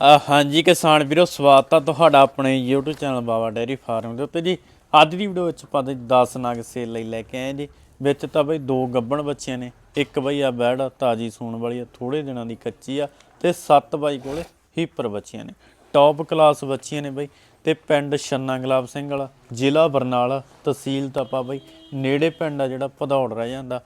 ਹਾਂਜੀ ਕਿਸਾਨ ਵੀਰੋ, ਸਵਾਗਤ ਆ ਤੁਹਾਡਾ ਆਪਣੇ YouTube channel Baba dairy farm ਦੇ ਉੱਤੇ ਜੀ। ਅੱਜ ਦੀ ਵੀਡੀਓ ਵਿੱਚ ਆਪਾਂ ਤੇ 10 ਨਗ ਸੇਲ ਲਈ ਲੈ ਕੇ ਆਏ ਜੀ। ਵਿੱਚ ਤਾਂ ਬਈ ਦੋ ਗੱਬਣ ਬੱਚਿਆਂ ਨੇ, ਇੱਕ ਬਈ ਆ ਬੈੜ, ਤਾਜੀ ਸੂਣ ਵਾਲੀ ਆ ਥੋੜੇ ਦਿਨਾਂ ਦੀ ਕੱਚੀ ਆ ਤੇ ਸੱਤ ਬਾਈ ਕੋਲੇ ਹੀਪਰ ਬੱਚੀਆਂ ਨੇ। ਟੌਪ ਕਲਾਸ ਬੱਚੀਆਂ ਨੇ ਬਈ ਤੇ ਪਿੰਡ ਛੰਨਾ ਗੁਲਾਬ ਸਿੰਘ ਵਾਲਾ, ਜ਼ਿਲ੍ਹਾ ਬਰਨਾਲਾ, ਤਹਿਸੀਲ ਤਪਾ ਬਈ ਨੇੜੇ ਪਿੰਡ ਆ ਜਿਹੜਾ ਭਦੌੜ ਰਹਿ ਜਾਂਦਾ।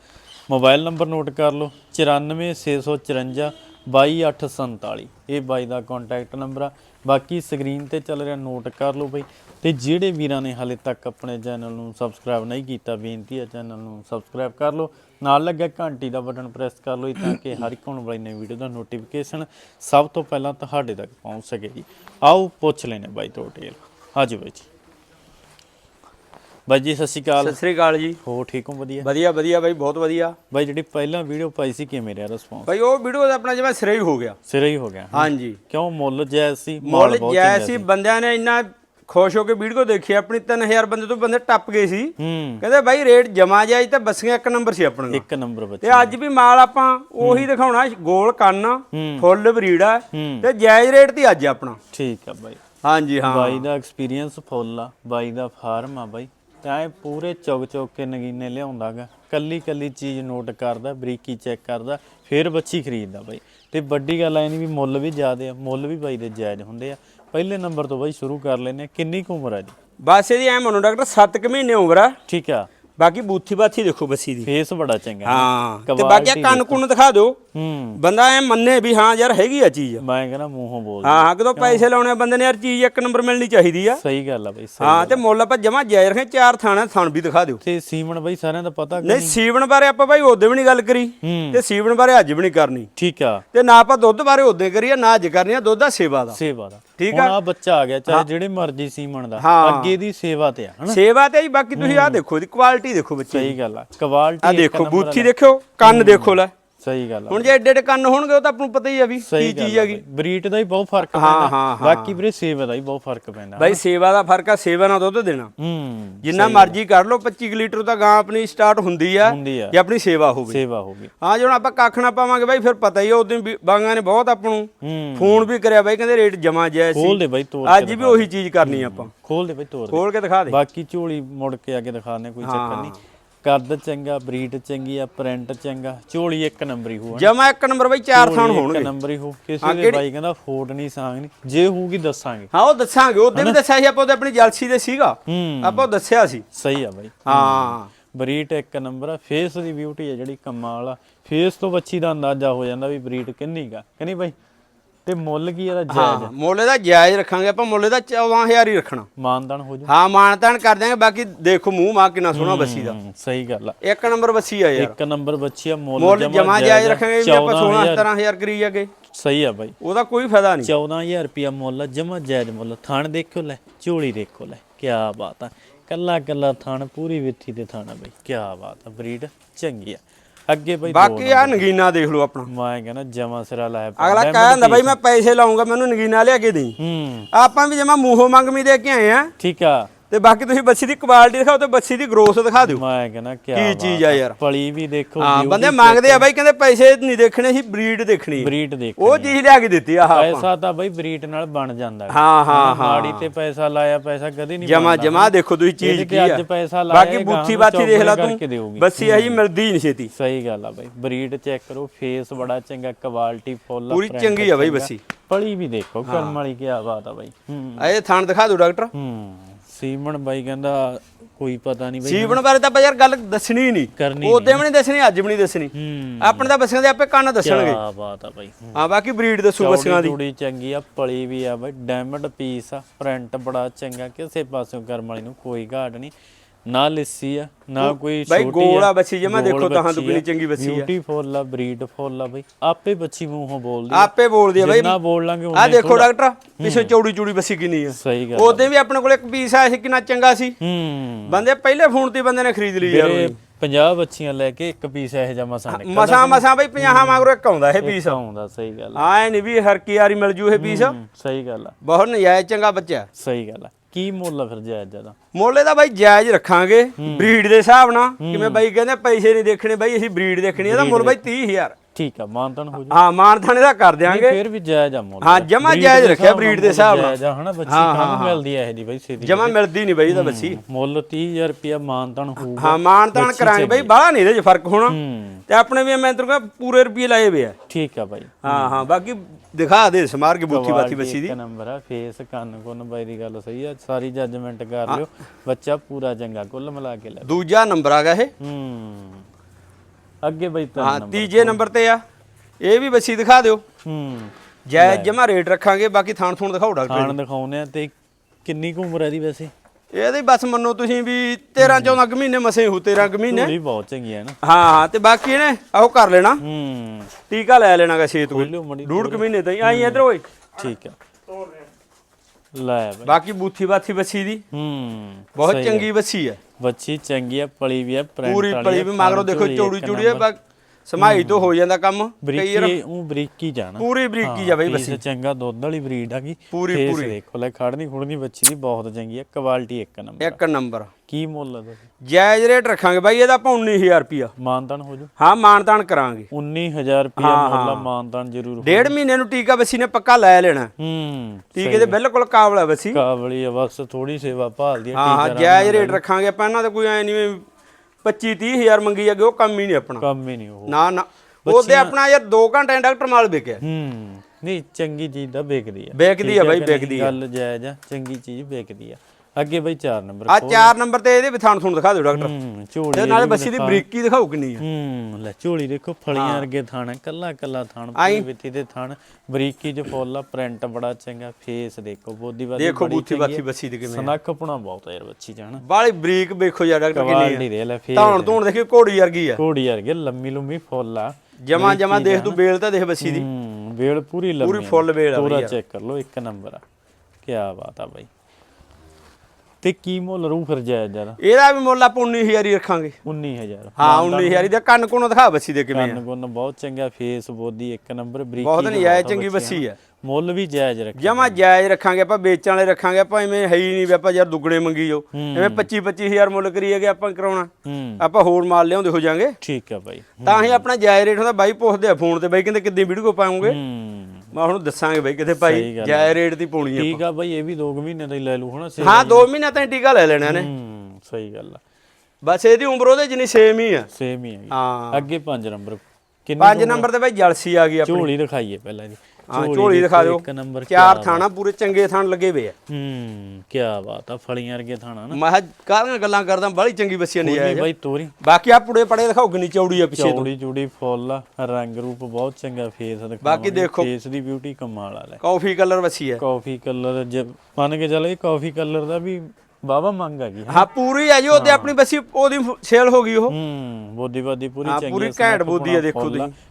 ਮੋਬਾਈਲ ਨੰਬਰ ਨੋਟ ਕਰ ਲਓ 94654 22847 ਇਹ ਬਾਈ ਦਾ ਕੰਟੈਕਟ ਨੰਬਰ ਆ। ਬਾਕੀ ਸਕਰੀਨ ਤੇ ਚੱਲ ਰਿਹਾ ਨੋਟ ਕਰ ਲਓ ਬਈ। ਤੇ ਜਿਹੜੇ ਵੀਰਾਂ ਨੇ ਹਾਲੇ ਤੱਕ ਆਪਣੇ ਚੈਨਲ ਨੂੰ ਸਬਸਕ੍ਰਾਈਬ ਨਹੀਂ ਕੀਤਾ, ਬੇਨਤੀ ਹੈ ਚੈਨਲ ਨੂੰ ਸਬਸਕ੍ਰਾਈਬ ਕਰ ਲਓ। ਨਾਲ ਲੱਗਾ ਘੰਟੀ ਦਾ ਬਟਨ ਪ੍ਰੈਸ ਕਰ ਲਓ ਤਾਂ ਕਿ ਹਰ ਇੱਕ ਹੋਣ ਵਾਲੀ ਨਵੀਂ ਵੀਡੀਓ ਦਾ ਨੋਟੀਫਿਕੇਸ਼ਨ ਸਭ ਤੋਂ ਪਹਿਲਾਂ ਤੁਹਾਡੇ ਤੱਕ ਪਹੁੰਚ ਸਕੇ ਜੀ। ਆਓ, ਪੁੱਛ ਲੈਨੇ ਬਾਈ ਤੋਂ ਡਿਟੇਲ ਹਾਂਜੀ ਬਾਈ ਜੀ। ਬਾਈ ਜੀ ਸਤਿ ਸ਼੍ਰੀ ਅਕਾਲ। ਸਤਿ ਸ੍ਰੀ ਅਕਾਲ ਜੀ। ਹੋ ਠੀਕ ਹੋ? ਵਧੀਆ। ਵਧੀਆ ਵਧੀਆ ਬਾਈ ਬਹੁਤ ਵਧੀਆ। ਬਾਈ ਜਿਹੜੀ ਪਹਿਲਾਂ ਵੀਡੀਓ ਪਾਈ ਸੀ ਕਿਵੇਂ ਰਿਹਾ ਰਿਸਪੌਂਸ ਬਾਈ ਉਹ ਵੀਡੀਓ ਦਾ ਆਪਣਾ ਜਿਵੇਂ ਸਿਰੇ ਹੀ ਹੋ ਗਿਆ। ਸਿਰੇ ਹੀ ਹੋ ਗਿਆ। ਹਾਂਜੀ ਕਿਉਂ? ਮੁੱਲ ਸੀ ਮਾਲ ਜੈ ਸੀ। ਬੰਦਿਆਂ ਨੇ ਇੰਨਾ ਖੁਸ਼ ਹੋ ਕੇ ਵੀਡੀਓ ਦੇਖੀ ਆਪਣੀ 3000 ਬੰਦੇ ਤੋਂ ਬੰਦੇ ਟੱਪ ਗਏ ਸੀ। ਕਹਿੰਦੇ ਬਾਈ ਰੇਟ ਜਮਾ ਜਾਈ ਤੇ ਬੱਸੀਆਂ ਇੱਕ ਨੰਬਰ ਸੀ ਆਪਣੇ ਇੱਕ ਨੰਬਰ ਬੱਚੇ ਤੇ ਅੱਜ ਵੀ ਮਾਲ ਆਪਾਂ ਉਹੀ ਦਿਖਾਉਣਾ ਗੋਲ ਕੰਨ। ਫੁੱਲ ਹੂੰ। ਤੇ ਜਾਇਜ਼ ਰੇਟ ਤੇ ਅੱਜ ਆਪਣਾ। ਠੀਕ ਆ ਬਾਈ। ਹਾਂਜੀ ਹਾਂ। ਬਾਈ ਦਾ ਐਕਸਪੀਰੀਅੰਸ ਫੁੱਲ ਆ ਬਾਈ ਦਾ ਫਾਰਮ ਆ ਬਾਈ। ਤੇ ਐ ਪੂਰੇ ਚੁਗ ਚੁਗ ਕੇ ਨਗੀਨੇ ਲਿਆਉਂਦਾਗਾ ਕੱਲੀ ਕੱਲੀ ਚੀਜ਼ ਨੋਟ ਕਰਦਾ ਬਰੀਕੀ ਚੈੱਕ ਕਰਦਾ ਫਿਰ ਬੱਚੀ ਖਰੀਦਦਾ ਬਾਈ। ਤੇ ਵੱਡੀ ਗੱਲ ਐ ਨਹੀਂ ਵੀ ਮੁੱਲ ਵੀ ਜ਼ਿਆਦੇ ਆ ਮੁੱਲ ਵੀ ਬਾਈ ਦੇ ਜਾਇਜ਼ ਹੁੰਦੇ ਆ। ਪਹਿਲੇ ਨੰਬਰ ਤੋਂ ਬਾਈ ਸ਼ੁਰੂ ਕਰ ਲੈਨੇ ਕਿੰਨੀ ਕੁ ਉਮਰ ਆ ਜੀ ਬਸ ਇਹਦੀ ਐ ਮਨੋ ਡਾਕਟਰ 7 ਕੁ ਮਹੀਨੇ ਉਮਰ ਆ। ਠੀਕ ਆ। ਬਾਕੀ ਬੂਥੀ ਬਾਥੀ ਦੇਖੋ ਬੱਸੀ ਦੀ। ਫੇਸ ਬੜਾ ਚੰਗਾ। ਹਾਂ ਤੇ ਬਾਕੀ ਕੰਨ ਕੁੰਨ ਦਿਖਾ ਦਿਓ। ਹੂੰ। ਬੰਦਾ ਐ ਮੰਨੇ ਵੀ ਹਾਂ ਯਾਰ ਹੈਗੀ ਆ ਚੀਜ਼। ਮੈਂ ਕਹਿੰਦਾ ਮੂੰਹੋਂ ਬੋਲ ਹਾਂ ਹਾਂ ਕਦੋਂ ਪੈਸੇ ਲਾਉਣੇ ਆ ਬੰਦੇ ਨੇ ਯਾਰ ਚੀਜ਼ ਇੱਕ ਨੰਬਰ ਮਿਲਣੀ ਚਾਹੀਦੀ ਆ। ਸਹੀ ਗੱਲ ਆ ਬਾਈ ਸਹੀ ਹਾਂ ਤੇ ਮੁੱਲ ਆਪਾਂ ਜਮਾ ਜਾਇ ਰੱਖੇ ਚਾਰ ਥਾਣਾ ਥਣ ਵੀ ਦਿਖਾ ਦਿਓ। ਤੇ ਸੀਮਨ ਬਾਈ ਸਾਰਿਆਂ ਦਾ ਪਤਾ ਨਹੀਂ ਸੀਵਣ ਬਾਰੇ ਆਪਾਂ ਬਾਈ ਉਹਦੇ ਵੀ ਨਹੀਂ ਗੱਲ ਕਰੀ। ਤੇ ਸੀਵਣ ਬਾਰੇ ਅੱਜ ਵੀ ਨਹੀਂ ਕਰਨੀ। ਠੀਕ ਆ। ਤੇ ਨਾ ਆਪਾਂ ਦੁੱਧ ਬਾਰੇ ਉਹਦੇ ਕਰੀਏ ਨਾ ਅੱਜ ਕਰਨੀ ਆ ਦੁੱਧ ਦਾ ਸੇਵਾ ਦਾ। ਸੇਵਾ ਦਾ। ਠੀਕ ਹੁਣ ਆ? ਬੱਚਾ ਆ ਗਿਆ ਚਾਹੇ ਜਿਹੜੇ ਮਰਜ਼ੀ ਸੀਮਨ ਦਾ। ਅੱਗੇ ਦੀ ਸੇਵਾ ਤੇ ਆ ਹਨਾ? ਸੇਵਾ ਤੇ ਹੀ ਬਾਕੀ ਤੁਸੀਂ ਆਹ ਦੇਖੋ ਦੀ ਕੁਆਲਿਟੀ ਦੇਖੋ ਬੱਚੇ ਸਹੀ ਗੱਲ ਆ। ਕੁਆਲਿਟੀ ਆ ਦੇਖੋ ਬੂਥੀ ਦੇਖਿਓ ਕੰਨ ਦੇਖੋ ਲੈ। ਸਹੀ ਗੱਲ ਆ ਹੁਣ ਜੇ ਐਡੇ ਐਡੇ ਕੰਨ ਹੋਣਗੇ ਉਹ ਤਾਂ ਆਪਾਂ ਨੂੰ ਪਤਾ ਹੀ ਆ ਵੀ ਕੀ ਚੀਜ਼ ਆ ਹੈਗੀ। ਬਰੀਡ ਦਾ ਹੀ ਬਹੁਤ ਫ਼ਰਕ ਪੈਂਦਾ। ਬਾਕੀ ਵੀਰੇ ਸੇਵਾ ਦਾ ਹੀ ਬਹੁਤ ਫ਼ਰਕ ਪੈਂਦਾ। ਬਾਈ ਸੇਵਾ ਦਾ ਫ਼ਰਕ ਆ ਸੇਵਾ ਨਾਲ ਦੁੱਧ ਦੇਣਾ। ਹੂੰ ਜਿੰਨਾ ਮਰਜ਼ੀ ਕਰ ਲਓ 25 ਕੁ ਲੀਟਰ ਤਾਂ ਗਾਂ ਆਪਣੀ ਸਟਾਰਟ ਹੁੰਦੀ ਆ ਆ। ਜੇ ਆਪਣੀ ਸੇਵਾ ਹੋਵੇ। ਸੇਵਾ ਹੋਗੀ ਹਾਂ ਜੇ ਹੁਣ ਆਪਾਂ ਕੱਖ ਨਾ ਪਾਵਾਂਗੇ ਬਾਈ ਫਿਰ ਪਤਾ ਹੀ ਆ ਉਦੋਂ ਬਾਂਗਾਂ ਨੇ ਬਹੁਤ ਆਪਾਂ ਨੂੰ ਫੋਨ ਵੀ ਕਰਿਆ ਬਾਈ ਕਹਿੰਦੇ ਰੇਟ ਜਮਾ ਜਾਇ ਖੋਲ ਸੀ ਦੇ ਬਾਈ ਤੋੜ ਅੱਜ ਵੀ ਉਹੀ ਚੀਜ਼ ਕਰਨੀ ਆਪਾਂ। ਖੋਲ ਦੇ ਬਾਈ ਤੋੜ ਖੋਲ ਕੇ ਦਿਖਾ ਦੇ। ਬਾਕੀ ਝੋਲੀ ਮੁੜ ਕੇ ਅੱਗੇ ਦਿਖਾਣੇ ਕੋਈ ਚੱਕਰ ਨਹੀਂ। ਕੱਦ ਚੰਗਾ ਬਰੀਡ ਚੰਗੀ ਆ ਪ੍ਰਿੰਟ ਚੰਗਾ। ਝੋਲੀ ਇੱਕ ਨੰਬਰ ਹੀ ਹੋਊ ਜਮਾ ਇੱਕ ਨੰਬਰ ਬਾਈ ਚਾਰ ਥਾਣ ਇੱਕ ਹੋਣਗੇ। ਨੰਬਰ ਹੀ ਹੋ ਕਿਸੇ ਦੇ ਬਾਈ ਕਹਿੰਦਾ ਫੋਟ ਨਹੀਂ ਸਾਂਗ ਨਹੀਂ। ਜੇ ਹੋਊਗੀ ਦੱਸਾਂਗੇ। ਹਾਂ ਉਹ ਦੱਸਾਂਗੇ। ਉਹਦੇ ਵੀ ਦੱਸਿਆ ਸੀ ਆਪਾਂ ਉਹਦੇ ਆਪਣੀ ਜਲਸੀ ਦੇ ਸੀਗਾ। ਹੂੰ। ਆਪਾਂ ਉਹ ਦੱਸਿਆ ਸੀ। ਸਹੀ ਆ ਬਾਈ। ਹਾਂ। ਬਰੀਡ ਇੱਕ ਨੰਬਰ ਆ। ਫੇਸ ਦੀ ਬਿਊਟੀ ਆ ਜਿਹੜੀ ਕਮਾਲ ਆ ਫੇਸ ਤੋਂ ਬੱਚੀ ਦਾ ਅੰਦਾਜ਼ਾ ਹੋ ਜਾਂਦਾ ਵੀ ਬਰੀਡ ਕਿੰਨੀ ਗਾ। ਕਿ ਨਹੀਂ ਬਾਈ? ਤੇ ਮੁੱਲ ਕੀ ਇਹਦਾ ਜਾਇਜ਼ ਹਾਂ ਮੁੱਲ ਦਾ ਜਾਇਜ਼ ਰੱਖਾਂਗੇ ਆਪਾਂ ਮੁੱਲ ਦਾ 14000 ਹੀ ਰੱਖਣਾ। ਮਾਨਦਾਨ ਹੋ ਜੂ ਹਾਂ ਮਾਨਤਾਨ ਕਰ ਦਿਆਂਗੇ ਬਾਕੀ ਦੇਖੋ ਮੂੰਹ ਮਾ ਕਿੰਨਾ ਸੋਹਣਾ ਬੱਸੀ ਦਾ। ਸਹੀ ਗੱਲ ਆ। ਇੱਕ ਨੰਬਰ ਬੱਸੀ ਆ ਯਾਰ। ਇੱਕ ਨੰਬਰ ਬੱਚੀ ਆ ਮੁੱਲ ਜਮਾ ਜਾਇਜ਼ ਰੱਖਾਂਗੇ ਵੀ ਆਪਾਂ 16 14000 17000 ਕਰੀ ਜਾਗੇ। ਸਹੀ ਆ ਬਾਈ। ਉਹਦਾ ਕੋਈ ਫਾਇਦਾ ਨਹੀਂ। 14000 ਰੁਪਿਆ ਮੁੱਲ ਜਮਾ ਜਾਇਜ਼ ਮੁੱਲ ਥਣ ਦੇਖੋ ਲੈ ਝੋਲੀ ਦੇਖੋ ਲੈ ਕੀ ਬਾਤ ਆ। ਕੱਲਾ ਕੱਲਾ ਥਣ ਪੂਰੀ ਵਿੱਥੀ ਦੇ ਥਣ ਬਈ ਕੀ ਬਾਤ ਆ ਬਰੀਡ ਚੰਗੀ ਆ। ਅੱਗੇ ਬਈ ਬਾਕੀ ਆ ਨਗੀਨਾ ਦੇਖ ਲਓ ਆਪਣਾ। ਮੈਂ ਕਹਿੰਦਾ ਜਮਾ ਸਿਰਾ ਲਾਇਆ ਪਿਆ। ਅਗਲਾ ਕਹਿੰਦਾ ਬਾਈ ਮੈਂ ਪੈਸੇ ਲਾਉਂਗਾ ਮੈਨੂੰ ਨਗੀਨਾ ਲਿਆ ਕੇ ਦੇਈ। ਹੂੰ। ਆਪਾਂ ਵੀ ਜਮਾ ਮੂੰਹੋਂ ਮੰਗਮੀ ਦੇ ਕੇ ਆਏ ਆ। ਠੀਕ ਆ। ਤੇ ਬਾਕੀ ਤੁਸੀਂ ਬੱਸੀ ਦੀ ਕੁਆਲਿਟੀ ਦਿਖਾਓ ਤੇ ਬੱਸੀ ਦੀ ਗਰੋਥ ਦਿਖਾ ਦਿਓ। ਮੈਂ ਕਹਿੰਦਾ ਕੀ ਕੀ ਚੀਜ਼ ਆ ਯਾਰ। ਪਲੀ ਵੀ ਦੇਖੋ ਹਾਂ ਬੰਦੇ ਮੰਗਦੇ ਆ ਬਾਈ ਕਹਿੰਦੇ ਪੈਸੇ ਨਹੀਂ ਦੇਖਣੇ ਸੀ ਬਰੀਡ ਦੇਖਣੀ ਹੈ। ਬਰੀਡ ਦੇਖੋ ਉਹ ਚੀਜ਼ ਲਿਆ ਕੇ ਦਿੱਤੀ ਆ ਆਪਾਂ। ਪੈਸਾ ਤਾਂ ਬਈ ਬਰੀਡ ਨਾਲ ਬਣ ਜਾਂਦਾ। ਹੈ। ਹਾਂ ਹਾਂ। ਮਾੜੀ ਤੇ ਪੈਸਾ ਲਾਇਆ ਪੈਸਾ ਕਦੇ ਨਹੀਂ ਜਮਾ ਜਮਾ ਦੇਖੋ ਤੁਸੀਂ ਚੀਜ਼ ਕੀ ਆ। ਅੱਜ ਪੈਸਾ ਲਾਇਆ ਬਾਕੀ ਬੁੱਥੀ ਬਾਥੀ ਦੇਖ ਲਾ ਤੂੰ। ਬੱਸੀ ਆਹੀ ਮਿਲਦੀ ਨਹੀਂ ਛੇਤੀ। ਸਹੀ ਗੱਲ ਆ ਬਾਈ। ਬਰੀਡ ਚੈੱਕ ਕਰੋ ਫੇਸ ਬੜਾ ਚੰਗਾ ਕੁਆਲਿਟੀ ਫੁੱਲ ਪੂਰੀ ਚੰਗੀ ਆ ਬਾਈ ਬੱਸੀ ਪਲੀ ਵੀ ਦੇਖੋ ਕਰਮ ਵਾਲੀ ਕੀ ਬਾਤ ਆ ਬਾਈ। ਹੂੰ। ਇਹ ਥਾਣ ਦਿਖਾ ਦਿਓ ਡਾਕਟਰ। ਹੂੰ। ਸੀਮਨ ਬਾਈ ਕਹਿੰਦਾ ਕੋਈ ਪਤਾ ਨਹੀਂ ਬਾਈ ਸੀਵਣ ਬਾਰੇ ਤਾਂ ਆਪਾਂ ਯਾਰ ਗੱਲ ਦੱਸਣੀ ਹੀ ਨਹੀਂ। ਕਰਨੀ ਉਹਦੇ ਵੀ ਨਹੀਂ ਦੱਸਣੀ ਅੱਜ ਵੀ ਨਹੀਂ ਦੱਸਣੀ। ਹੂੰ। ਆਪਣੇ ਤਾਂ ਬੱਸੀਆਂ ਦੇ ਆਪੇ ਕੰਨ ਦੱਸਣਗੇ। ਕੀ ਬਾਤ ਆ ਬਾਈ। ਹੂੰ। ਬਾਕੀ ਬਰੀਡ ਦੱਸੂ ਬੱਸੀਆਂ ਦੀ। ਚੌੜੀ ਚੰਗੀ ਆ ਪਲੀ ਵੀ ਆ ਬਾਈ। ਡਾਇਮੰਡ ਪੀਸ ਆ ਪ੍ਰਿੰਟ ਬੜਾ ਚੰਗਾ ਕਿਸੇ ਪਾਸਿਓਂ ਕਰਮ ਵਾਲੀ ਨੂੰ ਕੋਈ ਘਾਟ ਨਹੀਂ। ਨਾ ਲਿੱਸੀ ਆ ਨਾ ਕੋਈ ਬਾਈ ਛੋਟੀ ਗੋਲ ਆ ਬੱਚੀ ਜਮਾਂ ਗੋਲ ਦੇਖੋ ਤਾਂ ਆ, ਚੰਗੀ ਬੱਚੀ ਆ। ਬਿਊਟੀਫੁਲ ਆ ਬਰੀਡ ਫੁੱਲ ਆ ਬਾਈ। ਆਪੇ ਬੱਚੀ ਮੂੰਹੋਂ ਬੋਲਦੀ ਆ। ਆਪੇ ਬੋਲਦੀ ਆ ਬਾਈ। ਜਿੰਨਾ ਬੋਲ ਲਾਂਗੇ ਆ ਦੇਖੋ ਡਾਕਟਰ ਪਿੱਛੇ ਚੌੜੀ ਚੌੜੀ ਬੱਸੀ ਕਿੰਨੀ ਆ। ਸਹੀ ਗੱਲ ਉਹਦੇ ਵੀ ਆਪਣੇ ਕੋਲ ਇੱਕ ਪੀਸ ਆਇਆ ਸੀ ਕਿੰਨਾ ਚੰਗਾ ਸੀ। ਹੂੰ। ਬੰਦੇ ਪਹਿਲੇ ਫੋਨ ਤੇ ਬੰਦੇ ਨੇ ਖਰੀਦ ਲਈ ਯਾਰ ਵੀਰੇ 50 ਬੱਚੀਆਂ ਲੈ ਕੇ ਇੱਕ ਪੀਸ ਇਹੋ ਜਿਹਾ ਮਸਾਂ ਨਿਕਲ ਮਸਾਂ ਮਸਾਂ ਬਈ 50 ਮਗਰੋਂ ਇੱਕ ਆਉਂਦਾ ਇਹ ਪੀਸ ਆਉਂਦਾ ਸਹੀ ਗੱਲ ਆ। ਨਹੀਂ ਵੀ ਹਰ ਕੀ ਵਾਰੀ ਮਿਲ ਜੂ ਇਹ ਪੀਸ ਸਹੀ ਗੱਲ ਆ। ਬਹੁਤ ਨਜਾਇਜ਼ ਚੰਗਾ ਬੱਚਾ। ਸਹੀ ਗੱਲ ਆ। ਕੀ ਮੁੱਲ ਆ ਫਿਰ ਜਾਇਜ਼ ਜ਼ਿਆਦਾ ਮੋਲੇ ਦਾ ਬਾਈ ਜਾਇਜ਼ ਰੱਖਾਂਗੇ ਬਰੀਡ ਦੇ ਹਿਸਾਬ ਨਾਲ। ਕਿਵੇਂ ਬਾਈ ਕਹਿੰਦੇ ਪੈਸੇ ਨਹੀਂ ਦੇਖਣੇ ਬਾਈ ਅਸੀਂ ਬਰੀਡ ਦੇਖਣੀ ਇਹਦਾ ਮੁੱਲ ਬਾਈ 30000 ਠੀਕ ਆ ਮਾਨਤਨ ਹੋ ਜੂ। ਹਾਂ ਮਾਨਥਾਣੇ ਦਾ ਕਰ ਦਿਆਂਗੇ। ਫੇਰ ਵੀ ਜਾਇਜ਼ ਆ ਮੁੱਲ। ਹਾਂ, ਜਮਾਂ ਜਾਇਜ਼ ਰੱਖਿਆ, breed ਦੇ ਹਿਸਾਬ ਨਾਲ। ਜਾਇਜ਼ ਆ, ਹਨਾ ਬੱਚੀ? ਹਾਂ, ਮਿਲਦੀ ਐ ਇਹ ਦੀ ਬਈ ਸਿੱਧੀ ਜਮਾ ਮਿਲਦੀ ਨਹੀਂ ਬਈ ਇਹਦਾ ਬੱਸੀ ਮੁੱਲ 30000 ਰੁਪਿਆ ਮਾਨਤਨ ਹੋਊਗਾ। ਹਾਂ ਮਾਨਤਾਨ ਕਰਾਂਗੇ ਬਈ ਬਾਹਲਾ ਨਹੀਂ ਇਹਦੇ ਚ ਫ਼ਰਕ ਹੋਣਾ। ਤੇ ਆਪਣੇ ਵੀ ਮੈਂ ਤੈਨੂੰ ਕਹਾਂ ਪੂਰੇ ਰੁਪਏ ਲਾਏ ਵੇ ਆ। ਠੀਕ ਆ ਬਾਈ। ਹਾਂ ਹਾਂ ਬਾਕੀ ਦਿਖਾ ਦੇ ਸਮਾਰ ਕੇ ਬੂਥੀ ਬਾਥੀ ਬੱਸੀ ਦੀ। ਇੱਕ ਨੰਬਰ ਆ ਫੇਸ ਕੰਨ ਕੁੰਨ ਬਾਈ ਦੀ ਗੱਲ ਸਹੀ ਆ ਸਾਰੀ ਜੱਜਮੈਂਟ ਕਰ ਲਿਓ। ਬੱਚਾ ਪੂਰਾ ਚੰਗਾ ਕੁੱਲ ਮਿਲਾ ਕੇ ਲੈ ਦੂਜਾ ਨੰਬਰ ਆ ਗਿਆ ਇਹ। ਹੂੰ। ਅੱਗੇ ਬਾਈ ਤਿੰਨ ਹਾਂ ਤੀਜੇ ਨੰਬਰ ਤੇ ਆ। ਇਹ ਵੀ ਬੱਸੀ ਦਿਖਾ ਦਿਓ। ਹੂੰ। ਜਾਇਜ਼ ਜਮਾ ਰੇਟ ਰੱਖਾਂਗੇ ਬਾਕੀ ਥਾਣ ਥੂਣ ਦਿਖਾਓ ਡਾਕਟਰ ਖਾਣ ਦਿਖਾਉਨੇ ਆ ਤੇ ਕਿੰਨੀ ਕੁ ਉਮਰ ਹੈ ਦੀ ਵੈਸੇ? ਇਹਦੇ ਬਸ ਮੰਨੋ ਤੁਸੀਂ ਵੀ 13 14 ਕੁ ਮਹੀਨੇ ਮਸੇ ਹੋ 13 ਕੁ ਮਹੀਨੇ। ਝੋਲੀ ਬਹੁਤ ਚੰਗੀ ਹੈ ਨਾ। ਹਾਂ ਹਾਂ ਤੇ ਬਾਕੀ ਇਹਨੇ ਆਹੋ ਕਰ ਲੈਣਾ। ਹੂੰ। ਟੀਕਾ ਲੈ ਲੈਣਾਗਾ ਛੇ ਤੋਂ। ਖੋਲਿਓ ਮੜੀ ਡੂੜ ਕੁ ਮਹੀਨੇ ਤਾਈਂ। ਆਈ ਇਧਰ ਓਏ। ਠੀਕ ਆ। ਲੈ ਬਾਈ। ਬਾਕੀ ਬੂਥੀ ਬਾਥੀ ਬੱਸੀ ਦੀ। ਹੂੰ ਬਹੁਤ ਚੰਗੀ ਬੱਸੀ ਆ। ਬੱਚੀ ਚੰਗੀ ਆ ਪਲੀ ਵੀ ਪ੍ਰਿੰਟ ਪੂਰੀ ਪਲੀ ਵੀ ਮਗਰੋਂ ਦੇਖੋ ਚੌੜੀ ਚੂੜੀ ਨੰਬਰ। ਬਾ- ਸਮਾਈ ਤੋਂ ਹੋ ਜਾਂਦਾ ਕੰਮ ਬਰੀਕੀ ਉਹ ਬਰੀਕੀ ਜਾਣਾ ਪੂਰੀ ਬਰੀਕੀ ਆ ਬਈ ਬੱਸੀ। ਚੰਗਾ ਦੁੱਧ ਵਾਲੀ ਬਰੀਡ ਹੈਗੀ ਪੂਰੀ- ਫੇਸ ਪੂਰੀ। ਦੇਖੋ ਲੈ ਖੜਨੀ ਖੁੜਨੀ ਬੱਚੀ ਦੀ ਬਹੁਤ ਚੰਗੀ ਹੈ ਕੁਆਲਿਟੀ ਇੱਕ ਨੰਬਰ ਇੱਕ ਨੰਬਰ ਕੀ ਮੁੱਲ ਹੈ? ਜਾਇਜ਼ ਰੇਟ ਰੱਖਾਂਗੇ ਬਾਈ ਇਹਦਾ ਆਪਾਂ 19000 ਰੁਪਿਆ ਮਾਨਤਾਨ ਹੋ ਜੂ ਹਾਂ ਮਾਨਤਾਨ ਕਰਾਂਗੇ। 19000 ਰੁਪਏ ਮੁੱਲ ਆ, ਮਾਨਤਾਨ ਜ਼ਰੂਰ ਹੋ ਡੇਢ ਮਹੀਨੇ ਨੂੰ ਟੀਕਾ ਬੱਸੀ ਨੇ ਪੱਕਾ ਲੈ ਲੈਣਾ। ਹੂੰ ਟੀਕੇ ਦੇ ਬਿਲਕੁਲ ਕਾਬਲ ਹੈ ਬੱਸੀ। ਕਾਬਲੀ ਆ ਬਸ ਥੋੜੀ ਸੇਵਾ ਭਾਲਦੀ ਆ ਹਾਂ ਜਾਇਜ਼ ਰੇਟ ਰੱਖਾਂਗੇ ਆਪਾਂ ਇਹਨਾਂ ਦਾ ਕੋਈ ਐ ਨਹੀਂ 25 30000 ਮੰਗੀ ਜਾਗੇ ਉਹ ਕੰਮ ਹੀ ਨਹੀਂ ਆਪਣਾ। ਕੰਮ ਹੀ ਨਹੀਂ ਉਹ। ਨਾ ਨਾ। ਉਹਦੇ ਆਪਣਾ ਯਾਰ 2 ਘੰਟੇ ਡਾਕਟਰ ਮਾਲ ਵਿਕਿਆ। ਹੂੰ ਨਹੀਂ ਚੰਗੀ ਚੀਜ਼ ਤਾਂ ਵਿਕਦੀ ਆ। ਠੀਕ ਆ ਬਾਈ? ਵਿਕਦੀ ਆ। ਗੱਲ ਜਾਇਜ਼ ਆ ਚੰਗੀ ਚੀਜ਼ ਵਿਕਦੀ ਆ। ਅੱਗੇ ਬਈ 4 ਨੰਬਰ ਆ 4 ਨੰਬਰ ਤੇ ਇਹਦੇ ਵਿਥਾਨ ਤੁਹਾਨੂੰ ਦਿਖਾ ਦਿਓ ਡਾਕਟਰ। ਹੂੰ ਝੋਲੀ ਤੇ ਨਾਲੇ ਬੱਸੀ ਦੀ ਬਰੀਕੀ ਦਿਖਾਓ ਕਿੰਨੀ ਆ ਹੂੰ ਲੈ ਝੋਲੀ ਦੇਖੋ ਫਲੀਆਂ ਵਰਗੇ ਥਾਣ ਕੱਲਾ ਕੱਲਾ ਥਾਣ ਪੂਰੀ ਵਿੱਥੀ ਦੇ ਥਾਣ ਬਰੀਕੀ ਚ ਫੁੱਲ ਆ ਪ੍ਰਿੰਟ ਬੜਾ ਚੰਗਾ ਫੇਸ ਦੇਖੋ ਬੋਦੀ ਬਾਦੀ ਦੇਖੋ ਬੂਥੀ ਬਾਥੀ। ਬੱਸੀ ਦੀ ਕਿਵੇਂ ਸਨੱਖਪੁਣਾ ਬਹੁਤ ਆ ਯਾਰ ਬੱਚੀ ਜਾਣ ਬਾਲੀ ਬਰੀਕ ਵੇਖੋ ਯਾਰ ਡਾਕਟਰ ਕਿੰਨੀ ਕੁਆਲਿਟੀ ਆ ਦੇ ਲੈ ਫੇਸ ਧੌਣ ਧੌਣ ਦੇਖੀ ਘੋੜੀ ਵਰਗੀ ਆ। ਘੋੜੀ ਵਰਗੇ ਲੰਮੀ ਲੰਮੀ ਫੁੱਲ ਆ। ਜਮਾ ਜਮਾ ਦੇਖ ਤੂੰ ਬੇਲ ਤਾਂ ਦੇਖ ਬੱਸੀ ਦੀ। ਹੂੰ ਵੇਲ ਪੂਰੀ ਲੰਮੀ ਪੂਰੀ ਫੁੱਲ ਵੇਲ ਆ ਪੂਰਾ ਚੈੱਕ ਕਰ ਲਓ ਇੱਕ ਨੰਬਰ ਆ। ਕੀ ਬਾਤ ਆ ਬਾਈ। ਤੇ ਕੀ ਮੁੱਲ ਰੂ ਫਿਰ ਜਾਇਜ਼ ਜਰਾ ਇਹਦਾ ਵੀ ਮੁੱਲ ਆਪਾਂ 19000 ਹੀ ਰੱਖਾਂਗੇ। 19000 ਹਾਂ 19000 ਦਾ ਕੰਨ ਕੋਣ ਦਿਖਾ ਬੱਸੀ ਦੇ ਕਿਵੇਂ ਆ। ਕੰਨ ਗੁੰਨ ਬਹੁਤ ਚੰਗਾ ਫੇਸ ਬੋਦੀ ਇੱਕ ਨੰਬਰ ਬਰੀਕੀ ਬਹੁਤ ਚ ਨਜਾਇਜ਼ ਆ ਚੰਗੀ ਬੱਸੀ ਆ। ਮੁੱਲ ਵੀ ਜਾਇਜ਼ ਰੱਖਿਆ ਜਮਾ ਜਾਇਜ਼ ਰੱਖਾਂਗੇ ਆਪਾਂ ਵੇਚਣ ਵਾਲੇ ਰੱਖਾਂਗੇ ਆਪਾਂ ਐਵੇਂ ਹੈ ਹੀ ਨਹੀਂ ਵੀ ਆਪਾਂ ਯਾਰ ਦੁੱਗਣੇ ਮੰਗੀ ਜਾਓ। ਐਵੇਂ 25 25000 ਮੁੱਲ ਕਰੀਏਗੇ ਆਪਾਂ ਕਰਾਉਣਾ। ਆਪਾਂ ਹੋਰ ਮਾਲ ਲਿਆਉਂਦੇ ਹੋ ਜਾਾਂਗੇ। ਠੀਕ ਆ ਬਾਈ। ਤਾਂ ਹੀ ਆਪਣਾ ਜਾਇਜ਼ ਰੇਟ ਹੁੰਦਾ ਬਾਈ ਪੁੱਛਦੇ ਆ ਫੋਨ ਤੇ ਬਾਈ ਕਹਿੰਦੇ ਕਿੱਦਾਂ ਵੀਡੀਓ ਪਾਉਂਗੇ ਮੈਂ ਹੁਣ ਦੱਸਾਂਗੇ ਬਾਈ ਕਿਤੇ ਭਾਈ ਜਾਇਜ਼ ਰੇਟ ਦੀ ਪਾਉਣੀ ਆ ਠੀਕ ਆ ਬਾਈ ਇਹ ਵੀ 2 ਮਹੀਨੇ ਦਾ ਹੀ ਲੈ ਲੂ ਹਣਾ ਹਾਂ 2 ਮਹੀਨੇ ਤਾਂ ਟੀਕਾ ਲੈ ਲੈਣਾ ਨੇ ਸਹੀ ਗੱਲ ਆ। ਬਸ ਇਹਦੀ ਉਮਰ ਉਹਦੇ ਜਿੰਨੀ ਸੇਮ ਹੀ ਆ। ਸੇਮ ਹੀ ਹੈਗੀ। ਹਾਂ। ਅੱਗੇ 5 ਨੰਬਰ ਕਿੰਨੀ 5 ਨੰਬਰ ਤੇ ਬਾਈ ਜਲਸੀ ਆ ਗਈ ਆਪਣੀ। ਝੋਲੀ ਦਿਖਾਈਏ ਪਹਿਲਾਂ ਜੀ ਹਾਂ ਝੋਲੀ ਦਿਖਾ ਦਿਓ। ਇੱਕ ਨੰਬਰ ਚਾਰ ਥਾਣਾ ਪੂਰੇ ਚੰਗੇ ਥਾਣ ਲੱਗੇ ਆ। ਹੂੰ ਕੀ ਬਾਤ ਆ ਫਲੀਆਂ ਵਰਗੇ ਥਾਣਾ ਨਾ। ਮੈਂ ਕਿਹਾ ਕਾਹਦੀਆਂ ਗੱਲਾਂ ਕਰਦਾ ਬੜੀ ਚੰਗੀ ਬੱਸੀ ਨਹੀਂ ਨਹੀਂ ਬਾਈ ਤੋਰੀ ਬਾਕੀ ਆ ਪੁੜੇ ਪੜੇ ਦਿਖਾਓ ਕਿੰਨੀ ਚੌੜੀ ਆ ਪਿੱਛੇ ਚੌੜੀ ਚੂੜੀ ਫੁੱਲ ਆ ਰੰਗ ਰੂਪ ਬਹੁਤ ਚੰਗਾ ਫੇਸ ਦਿਖਾਉਂਦਾ ਬਾਕੀ ਦੇਖੋ। ਫੇਸ ਦੀ ਬਿਊਟੀ ਕਮਾਲ ਆ ਲੈ। ਕਾਫੀ ਕਲਰ ਬੱਸੀ ਆ। ਕਾਫੀ ਕਲਰ ਜੇ ਮੰਨ ਕੇ ਚੱਲ ਇਹ ਕਾਫੀ ਕਲਰ ਦਾ ਵੀ ਬਾਬਾ ਮੰਗ ਆ ਗਈ ਹਾਂ? ਪੂਰੀ ਆ ਜੀ ਉਹਦੇ ਆਪਣੀ ਬੱਸੀ ਉਹਦੀ ਸੇਲ ਹੋ ਗਈ ਉਹ। ਹੂੰ ਬੋਦੀ ਬਾਦੀ ਪੂਰੀ ਹਾਂ, ਚੰਗੀ ਪੂਰੀ ਘੈਂਟ ਬੋਦੀ ਆ, ਦੇਖੋ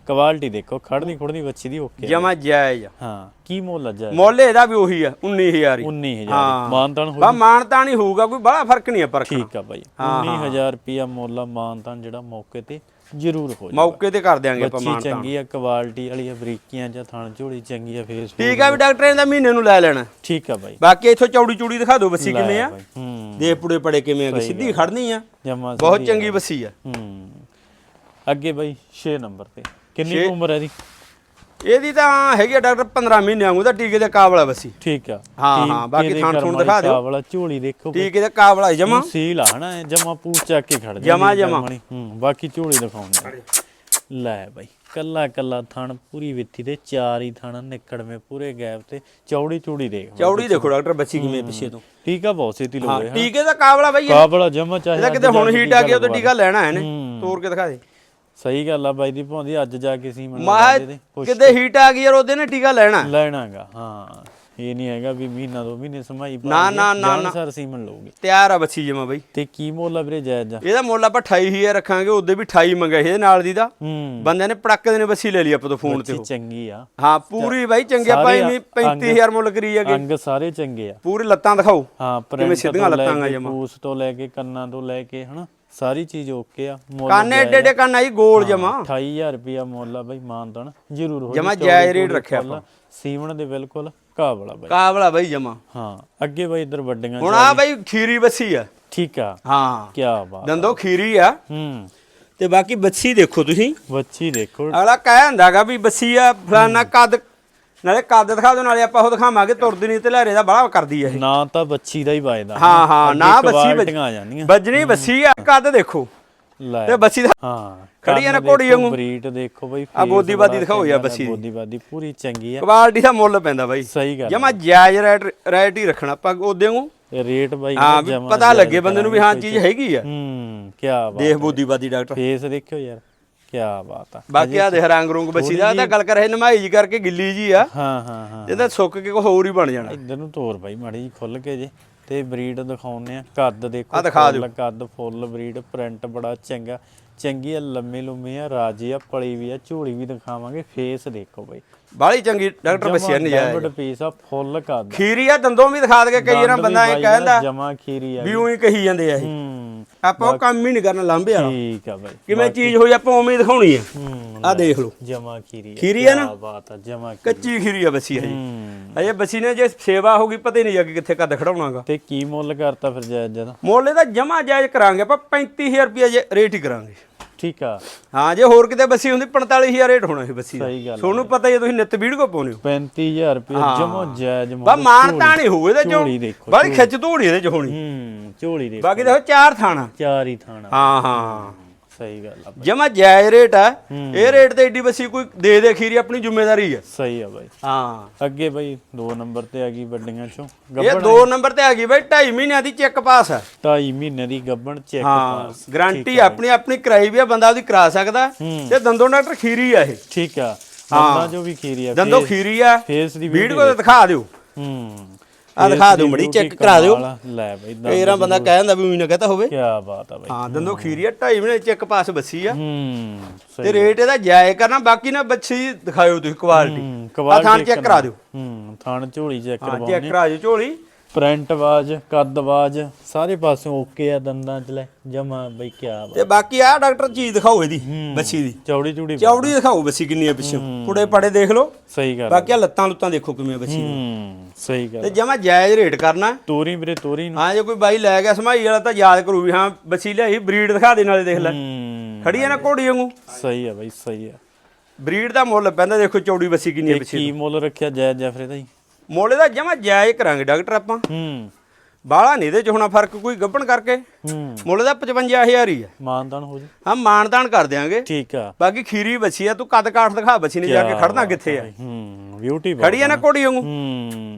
ਕੁਆਲਿਟੀ ਦੇਖੋ ਖੜਨੀ ਖੁੜਨੀ ਬੱਚੀ ਦੀ ਓਕੇ ਜਮਾ ਜਾਇਜ਼ ਆ। ਹਾਂ ਕੀ ਮੁੱਲ ਲੱਜਾ ਮੁੱਲ ਇਹਦਾ ਵੀ ਉਹੀ ਆ 19000 ਹੀ। 19000 ਹਾਂ। ਮਾਨਤਾਨ ਹੋ ਬਾ ਮਾਨਤਾ ਨਹੀਂ ਹੋਊਗਾ ਕੋਈ ਬੜਾ ਫ਼ਰਕ ਨਹੀਂ ਆ ਪਰ ਠੀਕ ਆ ਬਾਈ 19000 ਰੁਪਿਆ ਮੁੱਲ ਆ ਮਾਨਤਾਨ ਜਿਹੜਾ ਮੌਕੇ ਤੇ ਜ਼ਰੂਰ ਹੋ ਜਾ ਮੌਕੇ ਤੇ ਕਰ ਦਿਆਂਗੇ ਆਪਾਂ ਬੱਚੀ ਮਾਨਤਾ ਚੰਗੀ ਆ ਕੁਆਲਿਟੀ ਵਾਲੀ ਆ ਬਰੀਕੀਆਂ ਜਾਂ ਥਣ ਝੋਲੀ ਚੰਗੀ ਆ ਫੇਸ ਠੀਕ ਆ ਵੀ ਡਾਕਟਰ ਇਹਦਾ ਮਹੀਨੇ ਨੂੰ ਲੈ ਲੈਣਾ। ਠੀਕ ਆ ਬਾਈ। ਬਾਕੀ ਇੱਥੋਂ ਚੌੜੀ ਚੂੜੀ ਦਿਖਾ ਦਿਓ ਬੱਸੀ ਕਿਵੇਂ ਆ। ਬਾਈ। ਹੂੰ। ਦੇ ਪੁੜੇ ਪੜੇ ਕਿਵੇਂ ਆ ਸਿੱਧੀ ਖੜਨੀ ਆ। ਜਮਾ ਬਹੁਤ ਚੰਗੀ ਬੱਸੀ ਆ। ਹੂੰ। ਅੱਗੇ ਬਾਈ 6 ਨੰਬਰ ਤੇ। ਕਿੰਨੀ ਕੁ ਉਮਰ ਹੈ ਦੀ ਇਹਦੀ ਤਾਂ ਹੈਗੀ ਆ ਡਾਕਟਰ 15 ਮਹੀਨੇ ਵਾਂਗੂ ਤਾਂ ਟੀਕੇ ਦੇ ਕਾਬਲਾ ਬੱਸੀ। ਠੀਕ ਆ। ਹਾਂ, ਹਾਂ, ਬਾਕੀ ਇਹਦੇ ਥਣ ਦਿਖਾ ਦਿਓ। ਕਾਬਲਾ ਝੋਲੀ ਦੇਖੋ ਟੀਕੇ ਦੇ ਕਾਬਲਾ ਜਮਾ। ਸੀਲ ਆ ਹਨਾ ਜਮਾ ਪੂਛ ਚੱਕ ਕੇ ਖੜ ਜਾਂਦੀ ਜਮਾਂ, ਹੈ ਜਮਾਂ। ਹੂੰ ਬਾਕੀ ਝੋਲੀ ਦਿਖਾਉਂਦੇ ਲੈ ਬਾਈ ਕੱਲਾ ਕੱਲਾ ਥਣ ਪੂਰੀ ਵਿੱਥੀ ਦੇ ਚਾਰ ਹੀ ਥਣ ਨਿਕੜਵੇਂ ਪੂਰੇ ਗੈਪ ਤੇ। ਚੌੜੀ ਚੌੜੀ ਦੇਖ ਬਾਈ। ਚੌੜੀ ਦੇਖੋ ਡਾਕਟਰ ਬੱਚੀ ਕਿਵੇਂ ਪਿੱਛੇ ਤੋਂ। ਟੀਕਾ ਬਹੁਤ ਛੇਤੀ ਹਾਂ ਲੋਗੇ ਟੀਕੇ ਦਾ ਕਾਬਲਾ ਬਈ ਇਹ। ਕਾਬਲਾ ਜਮਾ ਚਾਹੇ ਇਹਦਾ ਅੱਜ ਕਿਤੇ ਹੁਣ ਹੀਟ ਆ ਗਿਆ ਉਹ ਟੀਕਾ ਲੈਣਾ ਹੈ ਨੇ ਹੂੰ। ਤੋੜ ਕੇ ਦਿਖਾ ਦੇ। ਸਹੀ ਗੱਲ ਆ ਬਾਈ ਦੀ ਭਾਉਂਦੀ ਅੱਜ ਜਾ ਕੇ ਸੀ ਮੈਨੂੰ ਮੈਂ ਦੇ ਕੁਛ ਕਿਤੇ ਹੀਟ ਆ ਗਈ ਯਾਰ ਉਹਦੇ ਨੇ ਟੀਕਾ ਲੈਣਾ। ਲੈਣਾਗਾ ਹਾਂ। ਇਹ ਨਹੀਂ ਹੈਗਾ ਵੀ ਮਹੀਨਾ ਦੋ ਮਹੀਨੇ ਸਮਾਈ ਨਾ, ਨਾ, ਨਾ, ਨਾ। ਸਰ ਸੀਮਨ ਲਊਗੀ। ਤਿਆਰ ਆ ਬੱਚੀ ਜਮਾ ਬਈ। ਤੇ ਕੀ ਮੁੱਲ ਆ ਵੀਰੇ ਜਾਇਜ਼ ਜਾ ਇਹਦਾ ਮੁੱਲ ਆਪਾਂ 28000 ਰੱਖਾਂਗੇ ਉਹਦੇ ਵੀ 28 ਮੰਗਿਆ ਸੀ ਇਹਦੇ ਨਾਲ ਦੀ ਦਾ। ਹੂੰ। ਬੰਦਿਆਂ ਨੇ ਪੜਕ ਦੇ ਨੇ ਬੱਸੀ ਲੈ ਲਈ ਆਪਾਂ ਤੋਂ ਫੋਨ ਤੇ ਬੱਚੀ ਉਹ। ਚੰਗੀ ਆ। ਹਾਂ ਪੂਰੀ ਬਾਈ ਚੰਗੇ ਸਾਰੇ ਭਾਈ ਆ- ਵੀ 35000 ਮੁੱਲ ਕਰੀ ਜਾਗੇ ਅੰਗ ਸਾਰੇ ਚੰਗੇ ਆ। ਪੂਰੀ ਲੱਤਾਂ ਦਿਖਾਓ। ਹਾਂ ਪ੍ਰਿੰਟ ਸਿੱਧੀਆਂ ਤੋਂ ਲੈ ਲੱਤਾਂ ਗਾ ਕੇ ਜਮਾਂ। ਪੂਸ ਤੋਂ ਲੈ ਕੇ ਕੰਨਾਂ ਤੋਂ ਲੈ ਕੇ ਹਨਾ? ਸਾਰੀ ਚੀਜ਼ ਓਕੇ ਆ ਮੁੱਲ ਕੰਨ ਏਡੇ ਏਡੇ ਕੰਨ ਆਈ ਗੋਲ ਜਮਾ। 28000 ਰੁਪਿਆ ਮੁੱਲ ਆ ਬਾਈ ਮਾਨਤਨ ਜ਼ਰੂਰ ਹੋ ਜਮਾਂ ਜੀ, ਜਾਇਜ਼ ਰੇਟ ਰੱਖਿਆ ਫੁੱਲ, ਸੀਵਣ ਦੇ ਬਿਲਕੁਲ ਕਾਬਲਾ ਬਾਈ। ਕਾਬਲਾ ਬਾਈ ਜਮਾ। ਹਾਂ ਅੱਗੇ ਬਾਈ ਇੱਧਰ ਵੱਡੀਆਂ ਹੁਣ ਆ ਬਾਈ ਖੀਰੀ ਬੱਸੀ ਆ। ਠੀਕ ਆ। ਹਾਂ। ਕੀ ਬਾਤ ਦੰਦੋ ਖੀਰੀ ਆ। ਹੂੰ। ਤੇ ਬਾਕੀ ਬੱਸੀ ਦੇਖੋ ਤੁਸੀਂ। ਬੱਚੀ ਦੇਖੋ। ਅਗਲਾ ਕਹਿ ਹੁੰਦਾਗਾ ਵੀ ਬੱਸੀ ਆ ਫਲਾਨਾ ਕੱਦ ਨਾਲੇ ਕੱਦ ਦਿਖਾ ਦਿਓ ਨਾਲੇ ਆਪਾਂ ਉਹ ਦਿਖਾਵਾਂਗੇ ਤੁਰਦੀ ਨਹੀਂ ਤੇ ਲਹਿਰੇ ਦਾ ਬੜਾ ਕਰਦੀ ਆ ਇਹ। ਨਾ ਤਾਂ ਬੱਚੀ ਦਾ ਹੀ ਵੱਜਦਾ। ਹਾਂ ਹਾਂ ਨਾ ਬੱਸੀ ਕੁਆਲਟੀਆਂ ਆ ਜਾਂਦੀਆਂ ਵੱਜਣੀ ਬੱਸੀ ਆ ਕੱਦ ਦੇਖੋ। ਲੈ। ਤੇ ਬੱਸੀ ਦਾ ਹਾਂ ਖੜੀ ਆ ਨਾ ਘੋੜੀ ਵਾਂਗੂ। ਬਰੀਟ ਦੇਖੋ ਬਈ ਆ face ਬੋਦੀ ਬਾਦੀ ਬੜਾ ਦਿਖਾਓ ਚੰਗਾ, ਬੱਸੀ ਦੀ। ਬੋਦੀ ਬਾਦੀ ਪੂਰੀ ਚੰਗੀ ਆ। ਕੁਆਲਿਟੀ ਦਾ ਮੁੱਲ ਪੈਂਦਾ ਬਾਈ। ਸਹੀ ਗੱਲ ਜਮਾ ਜਾਇਜ਼ ਰੇਟ ਰੇਟ ਹੀ ਰੱਖਣਾ ਆਪਾਂ ਉਹਦੇ ਇਹ ਰੇਟ ਬਾਈ ਜਮਾਂ ਪਤਾ ਲੱਗੇ ਬੰਦੇ ਨੂੰ ਵੀ ਹਾਂ ਚੀਜ਼ ਹੈਗੀ ਆ। ਹੂੰ ਕੀ ਬਾਤ ਦੇਖ ਬੋਦੀ ਬਾਦੀ ਡਾਕਟਰ। ਫੇਸ ਦੇਖਿਓ ਯਾਰ। ਕੀ ਬਾਤ ਆ। ਬਾਕੀ ਆ ਦੇਖ ਰੰਗ ਰੁੰਗ ਬੱਸੀ ਦਾ ਤਾਂ ਗੱਲ ਕਰ ਰਹੇ ਨਮਾਈ ਜੀ ਕਰਕੇ ਗਿੱਲੀ ਜੀ ਆ। ਹਾਂ ਹਾਂ ਹਾਂ ਇਹ ਤਾਂ ਸੁੱਕ ਕੇ ਕੋ ਹੋਰ ਹੀ ਬਣ ਜਾਣਾ। ਇੱਧਰ ਨੂੰ ਤੋਰ ਬਾਈ ਮਾੜੀ ਜੀ ਖੁੱਲ ਕੇ ਜੇ ਤੇ ਬਰੀਡ ਦਿਖਾਉਨੇ ਆ। ਕੱਦ ਦੇਖੋ ਆ ਦਿਖਾ ਫੁੱਲ ਕੱਦ ਫੁੱਲ ਬਰੀਡ ਪ੍ਰਿੰਟ ਬੜਾ ਚੰਗਾ। ਚੰਗੀ ਆ ਲੰਮੀ ਲੰਮੀ ਆ ਰਾਜੀ ਆ ਪਲੀ ਵੀ ਆ ਝੋਲੀ ਵੀ ਦਿਖਾਵਾਂਗੇ ਫੇਸ ਦੇਖੋ ਬਾਈ। ਬਾਲੀ ਚੰਗੀ ਡਾਕਟਰ ਬੱਸੀ ਨਹੀਂ ਡੈਵਿਡ ਪੀਸ ਆ ਫੁੱਲ ਕੱਦ ਖੀਰੀ ਆ ਦੰਦੋਂ ਵੀ ਦਿਖਾ ਦੇ ਕਈ ਵਾਰ ਬੰਦਾ ਇਹ ਕਹਿੰਦਾ ਜਮਾ ਖੀਰੀ ਆ। ਵੀ ਉਹੀ ਕਹੀ ਜਾਂਦੇ ਆ ਇਹ। ਹੂੰ। ਆਪਾਂ ਉਹ ਕੰਮ ਹੀ ਨਹੀਂ ਕਰਨਾ ਵਾਲਾ ਠੀਕ ਆ ਬਾਈ। ਕਿਵੇਂ ਚੀਜ਼ ਹੋਈ ਆਪਾਂ ਉਵੇਂ ਹੀ ਦਿਖਾਉਣੀ ਆ। ਹੂੰ। ਆ ਦੇਖ ਲਓ। ਜਮਾ ਖੀਰੀ ਖੀਰੀ ਆ ਨਾ? ਬਾਤ ਆ ਜਮਾ ਕੱਚੀ ਖੀਰੀ ਆ ਬੱਸੀ ਹਜੇ ਹੂੰ। ਅਜੇ ਬੱਸੀ ਨੇ ਜੇ ਸੇਵਾ ਹੋਗੀ ਪਤਾ ਹੀ ਨਹੀਂ ਅੱਗੇ ਕਿੱਥੇ ਕੱਦ ਖੜਾਉਣਾਗਾ। ਤੇ ਕੀ ਮੁੱਲ ਕਰਤਾ ਫਿਰ ਜਾਇਜ਼ ਜਦਾ? ਮੁੱਲ ਇਹਦਾ ਜਮਾ ਜਾਇਜ਼ ਕਰਾਂਗੇ ਆਪਾਂ 35000 ਰੁਪਏ ਜੇ ਰੇਟ ਹੀ ਕਰਾਂਗੇ। ਠੀਕ ਆ। ਹਾਂ ਜੇ ਹੋਰ ਕਿਤੇ ਬੱਸੀ ਹੁੰਦੀ 45000 ਰੇਟ ਹੋਣਾ ਸੀ ਬੱਸੀ ਦਾ। ਸਹੀ ਗੱਲ ਤੁਹਾਨੂੰ ਪਤਾ ਹੀ ਹੈ ਤੁਸੀਂ ਨਿੱਤ ਕੋ ਪਾਉਨੇ ਹੋ। 35000 ਰੁਪਏ ਜਮਾ ਜਾਇਜ਼ ਬਾ ਮਾਨਤਾ ਨਹੀਂ ਹੋਊ ਇਹਦੇ ਝੋਲੀ ਚੋਂ ਦੇਖੋ, ਬੜੀ ਖਿੱਚ ਧੂੜੀ ਇਹਦੇ ਚ ਹੋਣੀ। ਹੂੰ ਝੋਲੀ ਦੇ ਬਾਕੀ ਦੇਖੋ ਚਾਰ ਥਾਣਾ। ਚਾਰ ਹੀ ਥਾਣਾ। ਹਾਂ ਹਾਂ। ਸਹੀ ਗੱਲ ਆ ਬਾਈ। ਜਮਾ ਜਾਇਜ਼ ਰੇਟ ਆ। ਇਹ ਰੇਟ ਤੇ ਏਡੀ ਬੱਸੀ ਕੋਈ ਦੇ ਦੇ ਖੀਰੀ ਆਪਣੀ ਜ਼ਿੰਮੇਵਾਰੀ ਹੈ ਸਹੀ ਆ ਬਾਈ। ਹਾਂ। ਅੱਗੇ ਬਾਈ 2 ਨੰਬਰ ਤੇ ਆ ਗਈ ਵੱਡੀਆਂ ਚੋਂ। ਇਹ ਦੋ ਨੰਬਰ ਤੇ ਆ ਗਈ ਬਈ 2.5 ਮਹੀਨਿਆਂ ਦੀ ਚੈੱਕ ਪਾਸ ਆ। 2.5 ਮਹੀਨੇ ਦੀ ਗੱਬਣ ਚੈੱਕ ਹਾਂ ਪਾਸ। ਗਾਰੰਟੀ ਆਪਣੀ ਆਪਣੀ ਕਰਾਈ ਵੀ ਆ ਬੰਦਾ ਉਹਦੀ ਕਰਾ ਸਕਦਾ। ਤੇ ਦੰਦੋਂ ਡਾਕਟਰ ਖੀਰੀ ਆ ਇਹ। ਠੀਕ ਆ। ਦੰਦਾਂ ਜੋ ਵੀ ਖੀਰੀ ਆ। ਦੰਦੋਂ ਖੀਰੀ ਆ। ਫੇਸ ਦੀ ਵੀਡੀਓ ਤੇ ਦਿਖਾ ਦਿਓ। ਹੂੰ। ਆ ਦਿਖਾ ਦਿਓ ਮੜੀ ਚੈੱਕ ਕਰਾ ਦਿਓ। ਲੈ। ਬਾਈ ਫੇਰਾਂ ਬੰਦਾ ਕਹਿ ਦਿੰਦਾ ਵੀ ਉਹੀ ਨਾ ਕਹਤਾ ਹੋਵੇ। ਕੀ ਬਾਤ ਆ ਬਾਈ। ਹਾਂ ਦੰਦੋਂ ਖੀਰੀ ਆ 2.5 ਮਹੀਨੇ ਚੈੱਕ ਪਾਸ ਬੱਸੀ ਆ। ਹੂੰ ਤੇ ਰੇਟ ਇਹਦਾ ਜਾਇਜ਼ ਕਰਨਾ ਬਾਕੀ ਨਾ ਬੱਚੀ ਦਿਖਾਇਓ ਤੁਸੀਂ ਕੁਆਲਿਟੀ ਆ ਥਾਣ ਚੈੱਕ ਕਰਾ ਦਿਓ। ਹੂੰ ਥਾਣ ਝੋਲੀ ਚੈੱਕ ਹਾਂ ਚੈੱਕ ਕਰਵਾਉਣੀ। ਕਰਾ ਦਿਓ ਝੋਲੀ। ਪ੍ਰਿੰਟ ਵਾਜ ਕੱਦ ਵਾਜ ਸਾਰੇ ਪਾਸਿਓਂ ਓਕੇ ਆ ਦੰਦਾਂ ਚ ਲੈ ਜਮਾ ਬਈ ਕੀ ਬਾਤ। ਤੇ ਬਾਕੀ ਆ ਡਾਕਟਰ ਚੀਜ਼ ਦਿਖਾਓ ਇਹਦੀ ਬੱਚੀ ਦੀ। ਚੌੜੀ ਚੂੜੀ ਚੌੜੀ ਦਿਖਾਓ ਬੱਚੀ ਕਿੰਨੀ ਆ ਪਿੱਛੋਂ। ਪੁੜੇ ਪੜੇ ਦੇਖ ਲਓ। ਸਹੀ ਗੱਲ ਬਾਕੀ ਆ ਲੱਤਾਂ ਲੁੱਤਾਂ ਦੇਖੋ ਕਿਵੇਂ ਆ ਬੱਚੀ। ਹੂੰ ਸਹੀ ਤੇ ਗੱਲ ਜਮਾ ਜਾਇਜ਼ ਰੇਟ ਕਰਨਾ। ਤੋਰੀ ਵੀਰੇ ਤੋਰੀ ਨੂੰ। ਹਾਂ ਜੇ ਕੋਈ ਬਾਈ ਲੈ ਗਿਆ ਸਮਾਈ ਵਾਲਾ ਤਾਂ ਯਾਦ ਕਰੂ ਵੀ ਹਾਂ ਬੱਚੀ ਲਿਆਈ ਬਰੀਡ ਦਿਖਾ ਦੇ ਨਾਲੇ ਦੇਖ ਲੈ। ਖੜੀ ਆ ਨਾ ਘੋੜੀ ਵਾਂਗੂ। ਸਹੀ ਆ ਬਈ ਸਹੀ ਆ। ਬਰੀਡ ਦਾ ਮੁੱਲ ਪੈਂਦਾ ਦੇਖੋ ਚੌੜੀ ਬੱਚੀ ਕਿੰਨੀ ਆ ਤੇ ਪਿੱਛੇ ਕੀ ਮੁੱਲ ਰੱਖਿਆ ਜਾਇਜ਼ ਜਫਰੇ ਦਾ ਜੀ ਮੁੱਲ ਦਾ ਜਮਾ ਜਾਇਜ਼ ਕਰਾਂਗੇ ਡਾਕਟਰ ਆਪਾਂ। ਹੂੰ। ਬਾਹਲਾ ਨਹੀਂ ਇਹਦੇ ਚ ਹੋਣਾ ਫ਼ਰਕ ਕੋਈ ਗੱਭਣ ਕਰਕੇ। ਹੂੰ। ਮੁੱਲ ਦਾ 55000 ਹੀ ਆ। ਮਾਨਦਾਨ ਹੋ ਜੀ। ਹਾਂ ਮਾਨਦਾਨ ਕਰ ਦਿਆਂਗੇ। ਠੀਕ ਆ। ਬਾਕੀ ਖੀਰੀ ਬੱਚੀ ਆ ਤੂੰ ਕੱਦ ਕਾਠ ਦਿਖਾ ਬੱਚੀ ਨੇ ਜਾ ਕੇ ਖੜਨਾ ਕਿੱਥੇ ਆ। ਹੂੰ ਬਿਊਟੀ ਖੜੀ ਆ ਨਾ ਘੋੜੀ ਵਾਂਗੂ। ਹੂੰ।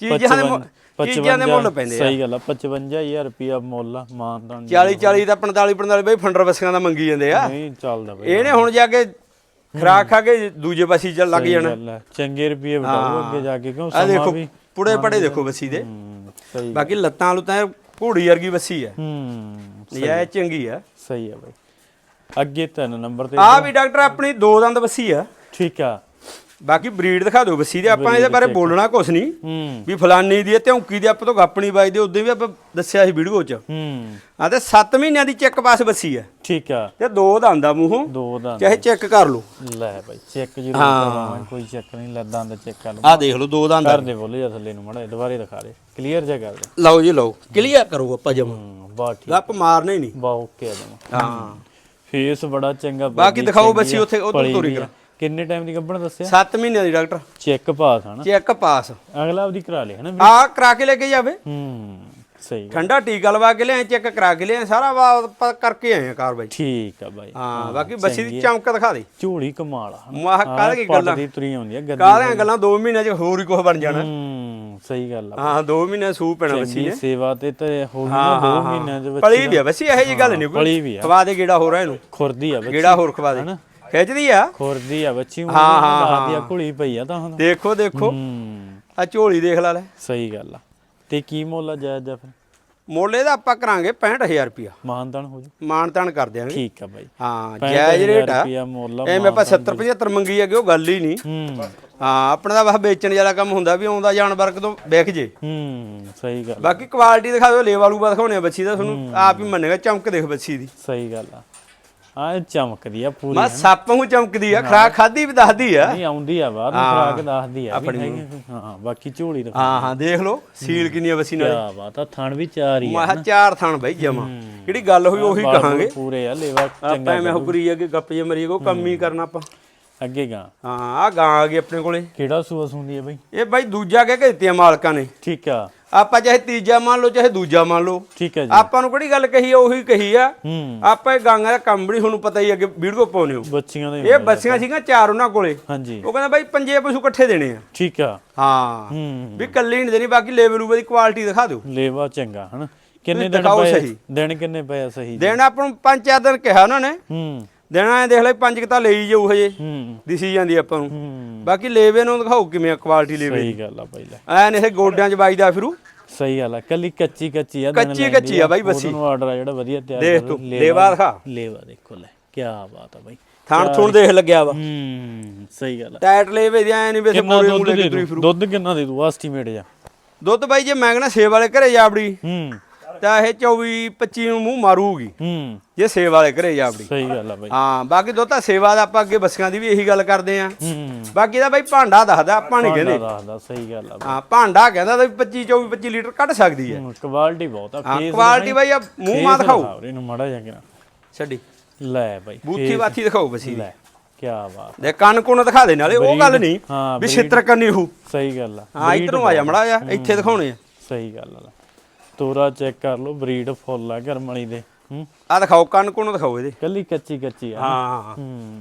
ਚੀਜ਼ਾਂ ਦੇ ਚੀਜ਼ਾਂ ਦੇ ਮੁੱਲ ਪੈਂਦੇ ਆ। ਸਹੀ ਗੱਲ ਆ 55000 ਰੁਪਿਆ ਮੁੱਲ ਆ ਮਾਨਦਾਨ 40 40 ਤਾਂ 45 45 ਬਈ ਫੰਡਰ ਬੱਸੀਆਂ ਦਾ ਮੰਗੀ ਜਾਂਦੇ ਆ। ਨਹੀਂ ਚੱਲਦਾ ਬਈ। ਇਹਨੇ ਹੁਣ ਜਾ ਕੇ ਖਰਾਕ ਖਾ ਕੇ ਦੂਜੇ ਪਾਸੇ ਚੱਲ ਲੱਗ ਜਾਣਾ। ਚੰਗੇ ਰੁਪਏ ਵਟਾਓ ਅੱਗੇ ਜਾ ਕੇ ਕਿਉਂ ਸਮਾਂ ਦੇਖੋ ਵੀ ਪੁੜੇ ਪੜੇ ਦੇਖੋ ਬੱਸੀ ਦੇ। ਹੂੰ ਸਹੀ ਬਾਕੀ ਲੱਤਾਂ ਲੁੱਤਾਂ ਘੋੜੀ ਵਰਗੀ ਬੱਸੀ ਆ। ਹੂੰ ਇਹ ਚੰਗੀ ਆ। ਸਹੀ ਆ ਬਈ। ਅੱਗੇ ਤਿੰਨ ਨੰਬਰ ਤੇ ਆ ਵੀ ਡਾਕਟਰ ਆਪਣੀ ਦੋ ਦੰਦ ਬੱਸੀ ਆ। ਠੀਕ ਆ। ਬਾਕੀ ਬਰੀਡ ਦਿਖਾ ਦਿਓ ਬੱਸੀ ਦੇ ਆਪਾਂ ਇਹਦੇ ਬਾਰੇ ਬੋਲਣਾ ਕੁਛ ਨਹੀਂ। ਹੂੰ। ਵੀ ਫਲਾਨੀ ਦੀ ਹੈ ਧੌਂਕੀ ਦੀ ਆਪਾਂ ਤੋਂ ਗੱਪਣੀ ਵੱਜਦੀ ਉਦੋਂ ਵੀ ਆਪਾਂ ਦੱਸਿਆ ਸੀ ਵੀਡੀਓ 'ਚ। ਹੂੰ। ਆ ਤੇ 7 ਮਹੀਨਿਆਂ ਦੀ ਚੈੱਕ ਪਾਸ ਬੱਸੀ ਆ ਠੀਕ ਆ। ਤੇ ਦੋ ਦੰਦ ਆ ਮੂੰਹੋਂ ਦੋ ਦੰਦ ਚਾਹੇ ਚੈੱਕ ਕਰ ਲਓ। ਲੈ ਬਾਈ ਚੈੱਕ ਜ਼ਰੂਰ ਕਰਵਾਵਾਂ ਕੋਈ ਚੱਕ ਨਹੀਂ ਲੈ ਦੰਦ ਚੈੱਕ ਕਰ ਲਓ। ਆ ਦੇਖ ਲਓ ਦੋ ਦੰਦ। ਕਰ ਦੇ ਬੋਲੇ ਜਾਂ ਥੱਲੇ ਨੂੰ ਮੜਾ ਦੁਬਾਰੇ ਦਿਖਾ ਦੇ। ਕਲੀਅਰ ਜਿਹਾ ਕਰ ਦੇ। ਲਓ ਜੀ ਲਓ। ਕਲੀਅਰ ਕਰੋ ਆਪਾਂ ਜਮਾ। ਹੂੰ ਬਾ ਠੀਕ। ਗੱਪ ਮਾਰਨਾ ਹੀ ਨਹੀਂ। ਬਾ ਓਕੇ ਆ ਜਮਾ। ਹਾਂ। ਫੇਸ ਬੜਾ ਚੰਗਾ ਬਾਕੀ ਦਿਖਾਓ ਆ, ਉੱਥੇ ਉਹ ਤੋਰੀ। ਕਰਾ। ਕਿੰਨੇ ਟਾਈਮ ਦੀ ਗੱਭਣ ਦੱਸਿਆ? 7 ਮਹੀਨਿਆਂ ਦੀ ਡਾਕਟਰ। ਚੈੱਕ ਪਾਸ ਹਨਾ? ਚੈੱਕ ਪਾਸ ਅਗਲਾ ਆਪਦੀ ਕਰਾ ਲਿਆ ਹਨਾ ਆ ਕਰਾ ਕੇ ਲੈ ਕੇ ਜਾਵੇ। ਹੂੰ ਸਹੀ। ਠੰਡਾ ਟੀਕਾ ਲਵਾ ਕੇ ਲਿਆਏ ਚੈੱਕ ਕਰਾ ਕੇ ਲਿਆਏ ਸਾਰਾ ਵਾ- ਕਰਕੇ ਆਏ ਆ ਕਾਰਵਾਈ। ਠੀਕ ਆ ਬਾਈ। ਹਾਂ ਬਾਕੀ ਬੱਸੀ ਦੀ ਚਮਕ ਦਿਖਾ ਦੇ। ਝੋਲੀ ਕਮਾਲ ਆ। ਮਾਹ ਕਾਹਦੇ ਕੀ ਗੱਲਾਂ? ਦੀ ਤੁਰੀ ਆਉਂਦੀ ਆ ਗੱਦੀ ਕਾਹਦੀਆਂ ਗੱਲਾਂ? 2 ਮਹੀਨਿਆਂ 'ਚ ਹੋਰ ਹੀ ਕੁਝ ਬਣ ਜਾਣਾ। ਹੂੰ ਸਹੀ ਗੱਲ ਆ। ਹਾਂ 2 ਮਹੀਨੇ ਸੂ ਪੈਣਾ ਬੱਸੀ ਨੇ। ਸੇਵਾ ਤੇ ਤੇ ਹੋ ਗਈ ਨਾ ਦੋ ਮਹੀਨਿਆਂ ਦੇ ਵਿੱਚ ਪਲੀ ਵੀ ਆ ਬੱਸੀ ਇਹੋ ਜੀ ਗੱਲ ਨਹੀਂ ਪਲੀ ਵੀ ਆ। ਖਵਾ ਦੇ ਗੇੜਾ ਹੋ ਰਿਹਾ ਇਹਨੂੰ। ਖੁਰਦੀ ਆ ਬੱਚੀ। ਗੇੜਾ ਹੋਰ ਖਵਾ ਦੇ। ਖਿੱਚਦੀ ਆ? ਖੁਰਦੀ ਆ ਬੱਚੀ ਉਹ ਹਾਂ, ਹਾਂ, ਦਾਦੀ ਆ ਘੁਲੀ ਪਈ ਆ ਤਾਂ ਹੁਣ। ਦੇਖੋ ਦੇਖੋ। ਹੂੰ। ਆ ਝੋਲੀ ਦੇਖ ਲੈ ਲੈ। ਸਹੀ ਗੱਲ ਆ। ਤੇ ਕੀ ਮੁੱਲ ਆ ਜਾਇਜ਼ ਜਾ ਫਿਰ? ਮੋਲੇ ਦਾ ਆਪਾਂ ਕਰਾਂਗੇ 65000 ਰੁਪਿਆ ਮਾਨਦਾਨ ਹੋ ਜੂ। ਮਾਨ ਤਾਨ ਕਰ ਦਿਆਂਗੇ। ਠੀਕ ਆ ਬਾਈ। ਹਾਂ ਜਾਇਜ਼ ਰੇਟ ਆ। ਮੁੱਲ ਆ, ਐਵੇਂ ਆਪਾਂ 70 75 ਮੰਗੀ ਹੈਗੇ ਉਹ ਗੱਲ ਹੀ ਨਹੀਂ। ਹੂੰ। ਹਾਂ ਆਪਣਾ ਤਾਂ ਬਸ ਵੇਚਣ ਵਾਲਾ ਕੰਮ ਹੁੰਦਾ ਵੀ ਆਉਂਦਾ ਜਾਨਵਰ ਕਦੋਂ ਵਿਕ ਜੇ। ਹੂੰ ਸਹੀ ਗੱਲ ਬਾਕੀ ਕੁਆਲਿਟੀ ਦਿਖਾ ਦਿਓ ਲੇਵਾਲੂ ਦਿਖਾਉਣੇ ਆ ਬੱਚੀ ਦਾ ਤੁਹਾਨੂੰ। ਆਪ ਹੀ ਮੰਨੇਗਾ ਚਮਕ ਦੇਖ ਬੱਚੀ ਦੀ। ਸਹੀ ਗੱਲ ਆ। ਆ ਚਮਕਦੀ ਆ ਪੂਰੀ ਮੈਂ ਸੱਪ ਨੂੰ ਚਮਕਦੀ ਆ ਖਰਾਕ ਖਾਦੀ ਵੀ ਦੱਸਦੀ ਆ। ਨਹੀਂ ਆਉਂਦੀ ਆ ਬਾਹਰ ਖਰਾਕ ਦੱਸਦੀ ਆ। ਹਾਂ ਬਾਕੀ ਝੋਲੀ ਦਾ ਹਾਂ ਹਾਂ ਦੇਖ ਲਓ ਸੀਲ ਕਿੰਨੀ ਆ ਵਸੀ ਨਾਲ ਕਿਆ ਬਾਤ ਆ ਥਣ ਵੀ ਚਾਰ ਹੀ ਆ ਮੈਂ ਚਾਰ ਥਾਣ ਬਈ ਜਮਾ। ਜਿਹੜੀ ਗੱਲ ਹੋਈ ਉਹੀ ਕਹਾਂਗੇ। ਪੂਰੇ ਆ ਲੈਵਾ ਆਪਾਂ ਐਵੇਂ ਹੁਕਰੀ ਅੱਗੇ ਗੱਪ ਜੇ ਮਰੀ ਕੋ ਕੰਮ ਹੀ ਕਰਨਾ ਆਪਾਂ। ਅੱਗੇ ਗਾ। ਹਾਂ ਆ ਗਾਂ ਆ ਗਈ ਆਪਣੇ ਕੋਲੇ। ਕਿਹੜਾ ਸੂਆ ਸੁੰਦੀ ਹੈ ਬਈ? ਇਹ ਬਾਈ ਦੂਜਾ ਕਹਿ ਕੇ ਦਿੱਤੀਆਂ ਮਾਲਕਾਂ ਨੇ। ਠੀਕ ਆ। ਆਪਾਂ ਚਾਹੇ ਤੀਜਾ ਮੰਨ ਲਓ ਚਾਹੇ ਦੂਜਾ ਮੰਨ ਲਓ। ਠੀਕ ਹੈ ਜੀ। ਆਪਾਂ ਨੂੰ ਕਿਹੜੀ ਗੱਲ ਕਹੀ ਆ ਉਹੀ ਕਹੀ ਆ। ਹੂੰ। ਆਪਾਂ ਇਹ ਗਾਂਗਾ ਦਾ ਕੰਮ ਵੀ ਤੁਹਾਨੂੰ ਪਤਾ ਹੀ ਅੱਗੇ ਵੀਡੀਓ ਪਾਉਨੇ ਹੋ। ਬੱਚੀਆਂ ਦੇ ਇਹ ਬੱਸੀਆਂ ਸੀਗੀਆਂ ਚਾਰ ਉਹਨਾਂ ਕੋਲੇ। ਹਾਂਜੀ। ਉਹ ਕਹਿੰਦਾ ਬਾਈ ਪੰਜੇ ਪਸ਼ੂ ਇਕੱਠੇ ਦੇਣੇ ਆ। ਠੀਕ ਆ। ਹਾਂ। ਹੂੰ। ਵੀ ਕੱਲੀ ਨਹੀਂ ਦੇਣੀ ਬਾਕੀ ਲੇਵਲ ਉਵੇ ਦੀ ਕੁਆਲਿਟੀ ਦਿਖਾ ਦਿਓ। ਲੇਵਾ ਚੰਗਾ ਹਨਾ। ਕਿੰਨੇ ਦਿਨ ਪਏ। ਦਿਨ ਕਿੰਨੇ ਪਏ ਸਹੀ? ਦੇਣਾ ਆਪਾਂ ਨੂੰ ਪੰਜ ਚਾਰ ਦਿਨ ਕਿਹਾ ਉਹਨਾਂ ਨੇ। ਹੂੰ। ਦੇਣਾ ਐ ਦੇਖ ਲੈ ਪੰਜ ਕਿ ਤਾਂ ਲਈ ਜਾਊ ਹਜੇ। ਹੂੰ। ਦਿਸੀ ਜਾਂਦੀ ਆਪਾਂ ਨੂੰ। ਬਾਕੀ ਲੇਵੇ ਨੂੰ ਦਿਖਾਓ ਕਿਵੇਂ ਕੁਆਲਿਟੀ ਲੇਵੇ ਸਹੀ ਗੱਲ ਆ ਪਹਿਲਾਂ ਐ ਨਹੀਂ ਇਹ ਗੋਡਿਆਂ 'ਚ ਵੱਜਦਾ ਫਿਰੂ। ਸਹੀ ਗੱਲ ਆ ਕੱਲੀ ਕੱਚੀ ਕੱਚੀ ਆ ਕੱਚੀ ਕੱਚੀ ਆ ਬਾਈ ਬੱਸੀ। ਉਹਨੂੰ ਆਰਡਰ ਆ ਜਿਹੜਾ ਵਧੀਆ ਤਿਆਰ ਦੇਖ। ਤੂੰ, ਲੇਵਾ ਦਿਖਾ। ਲੇਵਾ ਦੇਖੋ ਲੈ ਕੀ ਬਾਤ ਆ ਬਾਈ। ਥਾਣ ਥੁਣ ਦੇਖ ਲੱਗਿਆ ਵਾ। ਹੂੰ ਸਹੀ ਗੱਲ ਆ। ਟਾਇਟ ਲੇਵੇ ਦੀ ਐ ਨਹੀਂ ਵੇ ਕਿੰਨਾ ਮੋੜੇ ਦੁੱਧ ਮੂਲੇ ਕਿਤਰੀ ਫਿਰੂ। ਦੁੱਧ ਕਿੰਨਾ ਦੇ ਦੂ ਐਸਟੀਮੇਟ ਜਾ ਦੁੱਧ ਬਾਈ ਜੇ ਮੈਂ ਕਹਿੰਦਾ ਸੇਵ ਵਾਲੇ ਘਰੇ ਜਾਵੜੀ ਹੂੰ। ਤਾਂ ਇਹ 24 25 ਨੂੰ ਮੂੰਹ ਮਾਰੂਗੀ। ਹੂੰ। ਜੇ ਸੇਵ ਵਾਲੇ ਘਰੇ ਜਾਵੜੀ ਸਹੀ ਗੱਲ ਆ ਬਾਈ। ਹਾਂ ਬਾਕੀ ਤਾਂ ਸੇਵਾ ਦਾ ਆਪਾਂ ਅੱਗੇ ਬੱਸੀਆਂ ਦੀ ਵੀ ਇਹੀ ਗੱਲ ਕਰਦੇ ਆਂ। ਹੂੰ। ਬਾਕੀ ਦਾ ਬਾਈ ਭਾਂਡਾ ਦੱਸਦਾ ਆਪਾਂ ਨਹੀਂ ਕਹਿੰਦੇ। ਦੱਸਦਾ ਸਹੀ ਗੱਲ ਆ ਹਾਂ ਭਾਂਡਾ ਕਹਿੰਦਾ ਤਾਂ 25 24 25 ਲੀਟਰ ਕੱਢ ਸਕਦੀ ਹੈ। ਕੁਆਲਿਟੀ ਬਹੁਤ ਆ ਹਾਂ ਫੇਸ ਕੁਆਲਿਟੀ ਬਾਈ ਆ ਮੂੰਹ ਮਾ ਦਿਖਾਓ। ਇਹਨੂੰ ਮੜਾ ਜਾ ਕੇ ਨਾ ਛੱਡੀ। ਲੈ ਬਾਈ ਬੂਥੀ ਬਾਥੀ ਦਿਖਾਓ ਬਸੀ ਲੈ ਕੀ ਬਾਤ। ਦੇ ਕੰਨ ਕੁੰਨ ਦਿਖਾ ਦੇ ਨਾਲੇ ਉਹ ਗੱਲ ਨਹੀਂ ਵੀ ਛਿੱਤਰ ਕੰਨੀ ਹੂ ਸਹੀ ਗੱਲ ਆ। ਹਾਂ ਇਧਰ ਆ ਜਾ ਮੜਾ ਜਾ ਇੱਥੇ ਦਿਖਾਉਣੇ ਆ। ਸਹੀ ਗੱਲ ਆ। ਤੋਰਾ ਚੈੱਕ ਕਰ ਲਓ ਬਰੀਡ ਫੁੱਲ ਆ ਘਰਮ ਵਾਲੀ ਦੇ। ਹੂੰ। ਆ ਦਿਖਾਓ ਕੰਨ ਕੁੰਨ ਦਿਖਾਓ ਇਹਦੇ। ਕੱਲੀ ਕੱਚੀ ਕੱਚੀ ਆ ਹਾਂ ਹੂੰ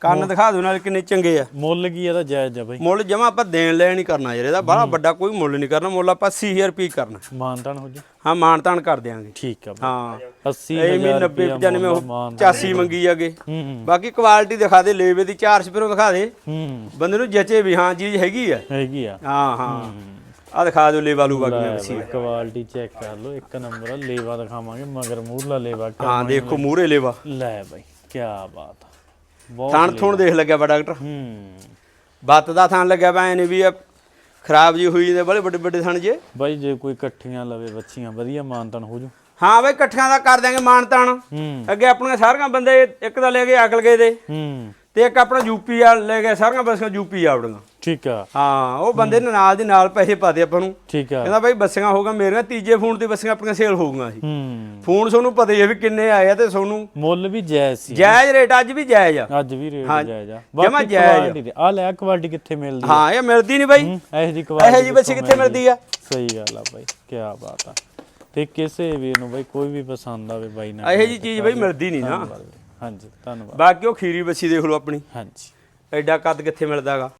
ਕੰਨ ਦਿਖਾ ਦਿਓ ਨਾਲੇ ਕਿੰਨੇ ਚੰਗੇ ਆ। ਮੁੱਲ ਕੀ ਇਹਦਾ ਜਾਇਜ਼ ਆ ਬਾਈ? ਮੁੱਲ ਜਮਾ ਆਪਾਂ ਦੇਣ ਲੈਣ ਹੀ ਕਰਨਾ ਯਾਰ ਇਹਦਾ ਬੜਾ ਵੱਡਾ ਕੋਈ ਮੁੱਲ ਨਹੀਂ ਕਰਨਾ ਮੁੱਲ ਆਪਾਂ 80000 ਰੁਪਏ ਕਰਨਾ। ਮਾਨਤਾਨ ਹੋ ਜਾ। ਹਾਂ ਮਾਣ ਤਾਣ ਕਰ ਦਿਆਂਗੇ। ਠੀਕ ਆ ਬਾਈ। ਹਾਂ। 80 ਐਵੇਂ 90 95 ਉਹ 85 ਮੰਗੀ ਜਾਗੇ। ਹੂੰ। ਬਾਕੀ ਕੁਆਲਿਟੀ ਦਿਖਾ ਦੇ ਲੇਵੇ ਦੀ ਚਾਰ ਸਪਿਰੋਂ ਦਿਖਾ ਦੇ। ਹੂੰ। ਬੰਦੇ ਨੂੰ ਜਚੇ ਵੀ ਹਾਂ ਚੀਜ਼ ਹੈਗੀ ਆ। ਹੈਗੀ ਆ। ਹਾਂ। ਹਾਂ। ਆ ਦਿਖਾ ਦਿਓ ਲੇਵਾ ਲੂ ਬਾਕੀ ਲੈ ਕੁਆਲਿਟੀ ਚੈੱਕ ਕਰ ਲਓ ਇੱਕ ਨੰਬਰ ਆ ਲੇਵਾ ਦਿਖਾਵਾਂਗੇ ਮਗਰ ਮੂਰਲਾ ਲੇਵਾ ਹਾਂ ਦੇਖੋ ਮੂਰੇ ਲੇਵਾ। ਲੈ ਬਾਈ ਕੀ ਬਾਤ ਬਹੁਤ ਥਣ ਥੁਣ ਦੇਖ ਲੱਗਿਆ ਵਾ ਡਾਕਟਰ। ਹੂੰ। ਬੱਤ ਦਾ ਥਣ ਲੱਗਿਆ ਐ ਨਹੀਂ ਵੀ ਖਰਾਬ ਜੀ ਹੋਈ ਦੇ ਬੜੇ ਵੱਡੇ ਵੱਡੇ ਥਣ ਜੇ। ਬਾਈ ਜੇ ਕੋਈ ਇਕੱਠੀਆਂ ਲਵੇ ਬੱਚੀਆਂ ਵਧੀਆ ਮਾਨਤਨ ਹੋ ਜੂ। ਹਾਂ ਬਈ ਇਕੱਠਿਆਂ ਦਾ ਕਰ ਦਿਆਂਗੇ ਤਾਣ ਹੂੰ। ਅੱਗੇ ਆਪਣੀਆਂ ਸਾਰੀਆਂ ਬੰਦੇ ਇੱਕ ਦਾ ਲੈ ਕੇ ਅਕਲ ਗਏ ਦੇ। ਹੂੰ। ਤੇ ਇੱਕ ਆਪਣਾ ਯੂਪੀ ਆ ਲੈ ਕੇ ਸਾਰੀਆਂ ਬੱਸਾਂ ਯੂਪੀ ਆਵੜੀਆਂ ਠੀਕ ਆ। ਹਾਂ ਉਹ ਬੰਦੇ ਨੇ ਨਾਲ ਦੀ ਨਾਲ ਪੈਸੇ ਪਾਦੇ ਆਪਾਂ ਨੂੰ। ਠੀਕ ਆ। ਕਹਿੰਦਾ ਬਾਈ ਬੱਸਾਂ ਹੋਗਾ ਮੇਰੀਆਂ ਤੀਜੇ ਫੋਨ ਤੇ ਬੱਸਾਂ ਆਪਣੀਆਂ ਸੇਲ ਹੋਊਗੀਆਂ ਸੀ। ਹੂੰ। ਫੋਨ ਤੁਹਾਨੂੰ ਪਤਾ ਹੀ ਹੈ ਵੀ ਕਿੰਨੇ ਆਏ ਆ ਤੇ ਤੁਹਾਨੂੰ ਮੁੱਲ ਵੀ ਜਾਇਜ਼ ਸੀ। ਜਾਇਜ਼ ਰੇਟ ਅੱਜ ਵੀ ਜਾਇਜ਼ ਆ। ਅੱਜ ਵੀ ਰੇਟ ਜਾਇਜ਼ ਆ। ਜਮਾਂ ਜਾਇਜ਼ ਆ। ਲੈ ਕੁਆਲਿਟੀ ਕਿੱਥੇ ਮਿਲਦੀ ਹਾਂ ਇਹ ਮਿਲਦੀ ਨਹੀਂ ਬਾਈ। ਇਹੋ ਜੀ ਇਹੋ ਕੁਆਲਿਟੀ ਜੀ ਬੱਚੀ ਕਿੱਥੇ ਮਿਲਦੀ ਆ? ਸਹੀ ਗੱਲ ਆ ਬਾਈ ਕੀ ਬਾਤ ਆ। ਤੇ ਕਿਸੇ ਵੀ ਨੂੰ ਬਾਈ ਕੋਈ ਵੀ ਪਸੰਦ ਆਵੇ ਬਾਈ ਨਾਲ ਇਹੋ ਜੀ ਚੀਜ਼ ਬਾਈ ਮਿਲਦੀ ਨਹੀਂ ਨਾ। ਹਾਂਜੀ ਧੰਨਵਾਦ। ਬਾਕੀ ਉਹ ਖੀਰੀ ਬੱਚੀ ਦੇਖ ਲਓ ਆਪਣੀ। ਹਾਂਜੀ। ਐਡਾ ਕੱਦ ਕਿੱਥੇ ਮਿਲਦਾਗਾ।